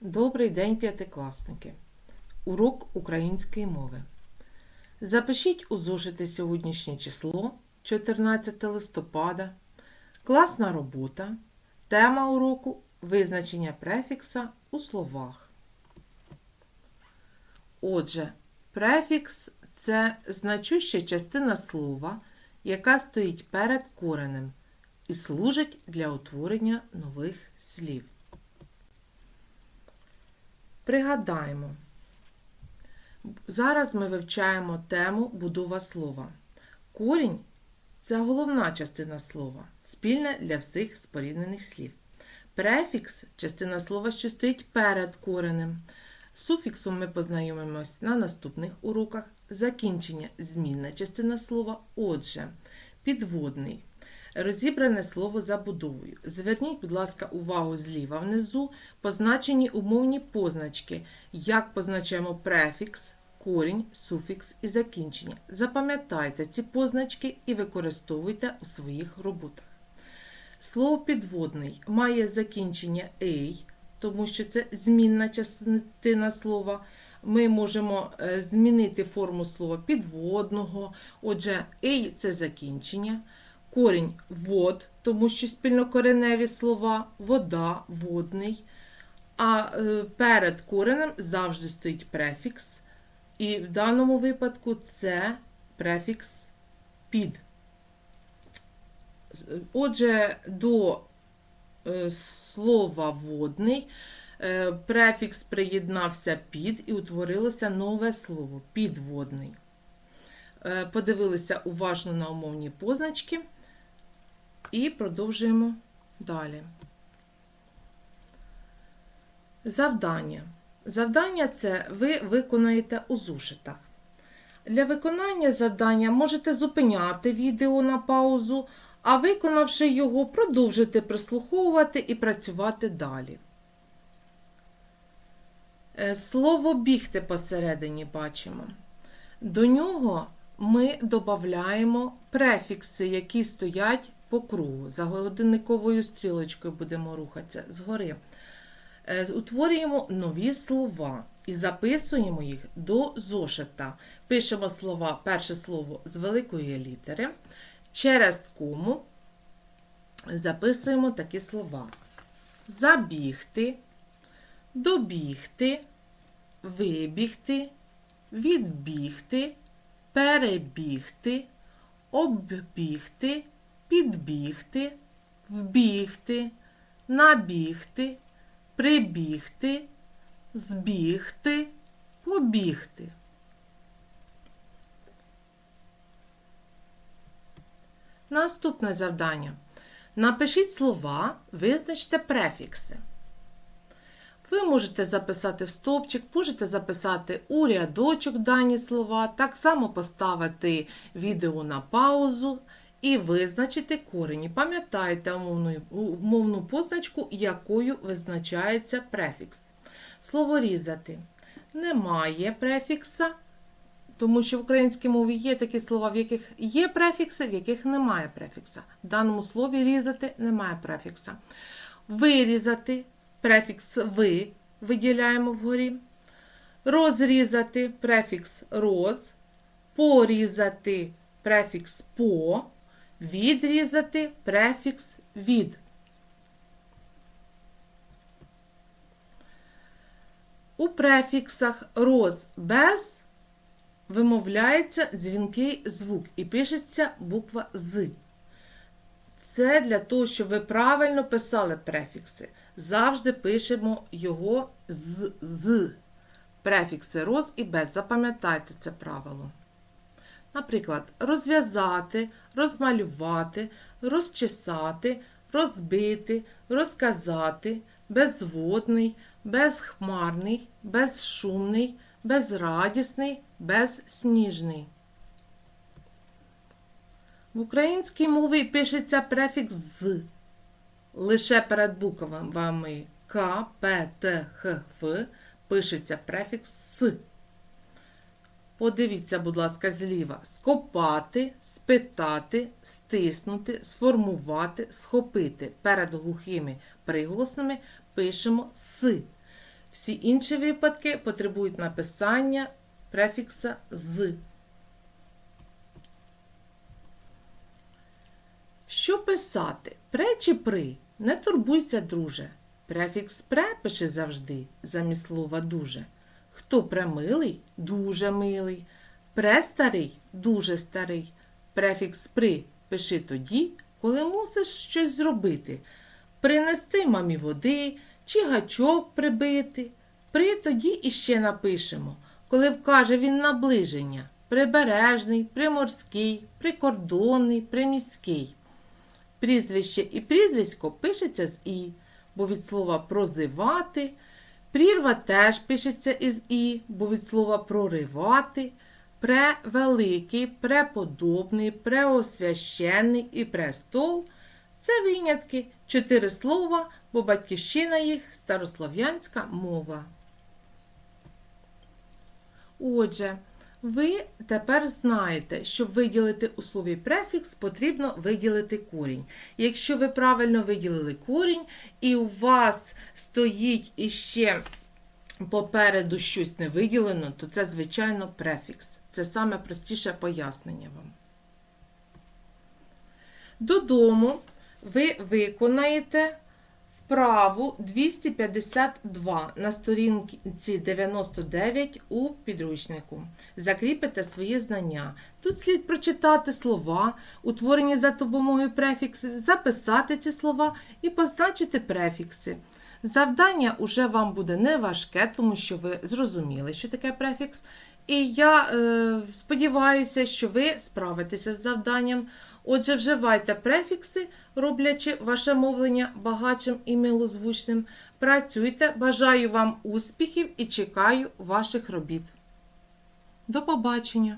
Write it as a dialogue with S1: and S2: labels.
S1: Добрий день, п'ятикласники! Урок української мови. Запишіть у зошити сьогоднішнє число 14 листопада. Класна робота. Тема уроку визначення префікса у словах. Отже, префікс це значуща частина слова, яка стоїть перед коренем і служить для утворення нових слів. Пригадаємо. Зараз ми вивчаємо тему будова слова. Корінь це головна частина слова, спільна для всіх споріднених слів. Префікс частина слова, що стоїть перед коренем. Суфіксом ми познайомимось на наступних уроках. Закінчення змінна частина слова. Отже, підводний. Розібране слово забудовою. Зверніть, будь ласка, увагу зліва внизу позначені умовні позначки, як позначаємо префікс, корінь, суфікс і закінчення. Запам'ятайте ці позначки і використовуйте у своїх роботах. Слово підводний має закінчення «ей», тому що це змінна частина слова. Ми можемо е, змінити форму слова підводного. Отже, «ей» – це закінчення. Корінь вод, тому що спільнокореневі слова, вода, водний. А е, перед коренем завжди стоїть префікс. І в даному випадку це префікс під. Отже, до е, слова водний е, префікс приєднався під і утворилося нове слово підводний. Подивилися уважно на умовні позначки і продовжуємо далі. Завдання. Завдання це ви виконаєте у зошитах. Для виконання завдання можете зупиняти відео на паузу, а виконавши його, продовжити прислуховувати і працювати далі. Е, Слово бігти посередині бачимо. До нього ми додаємо префікси, які стоять по кругу. За годинниковою стрілочкою будемо рухатися згори. Е, Утворюємо нові слова і записуємо їх до зошита. Пишемо слова, перше слово з великої літери. Через кому записуємо такі слова: забігти, добігти, вибігти, відбігти, перебігти, оббігти, підбігти, вбігти, набігти, прибігти, збігти, побігти. Наступне завдання. Напишіть слова, визначте префікси. Ви можете записати в стовпчик, можете записати у рядочок дані слова, так само поставити відео на паузу і визначити корені. Пам'ятайте умовну позначку, якою визначається префікс. Слово різати. Немає префікса, тому що в українській мові є такі слова, в яких є префікси, в яких немає префікса. В даному слові різати немає префікса. Вирізати префікс ви виділяємо вгорі. Розрізати префікс роз, порізати префікс по, відрізати префікс від. У префіксах роз без вимовляється дзвінкий звук і пишеться буква з. Це для того, щоб ви правильно писали префікси. Завжди пишемо його з з. Префікси роз і без. Запам'ятайте це правило. Наприклад, розв'язати, розмалювати, розчесати, розбити, розказати, безводний, безхмарний, безшумний, безрадісний, безсніжний. В українській мові пишеться префікс з. Лише перед буквами К, П, Т, Х, Ф пишеться префікс С. Подивіться, будь ласка, зліва. Скопати, спитати, стиснути, сформувати, схопити. Перед глухими приголосними пишемо С. Всі інші випадки потребують написання префікса з. Що писати? Пре чи при? Не турбуйся, друже. Префікс пре пиши завжди, замість слова дуже. Хто премилий дуже милий. Престарий дуже старий. Префікс при пиши тоді, коли мусиш щось зробити. Принести мамі води чи гачок прибити. При тоді іще напишемо, коли вкаже він наближення. Прибережний, приморський, прикордонний, приміський. Прізвище і прізвисько пишеться з І, бо від слова прозивати. Прірва теж пишеться із І, бо від слова проривати. Превеликий, преподобний, преосвященний і престол це винятки, чотири слова, бо батьківщина їх старослов'янська мова. Отже, ви тепер знаєте, щоб виділити у слові префікс, потрібно виділити корінь. Якщо ви правильно виділили корінь, і у вас стоїть іще попереду щось не виділено, то це, звичайно, префікс. Це саме простіше пояснення вам. Додому ви виконаєте вправу 252 на сторінці 99 у підручнику. Закріпите свої знання. Тут слід прочитати слова, утворені за допомогою префіксів, записати ці слова і позначити префікси. Завдання уже вам буде не важке, тому що ви зрозуміли, що таке префікс. І я е, сподіваюся, що ви справитеся з завданням. Отже, вживайте префікси, роблячи ваше мовлення багатшим і милозвучним. Працюйте, бажаю вам успіхів і чекаю ваших робіт. До побачення!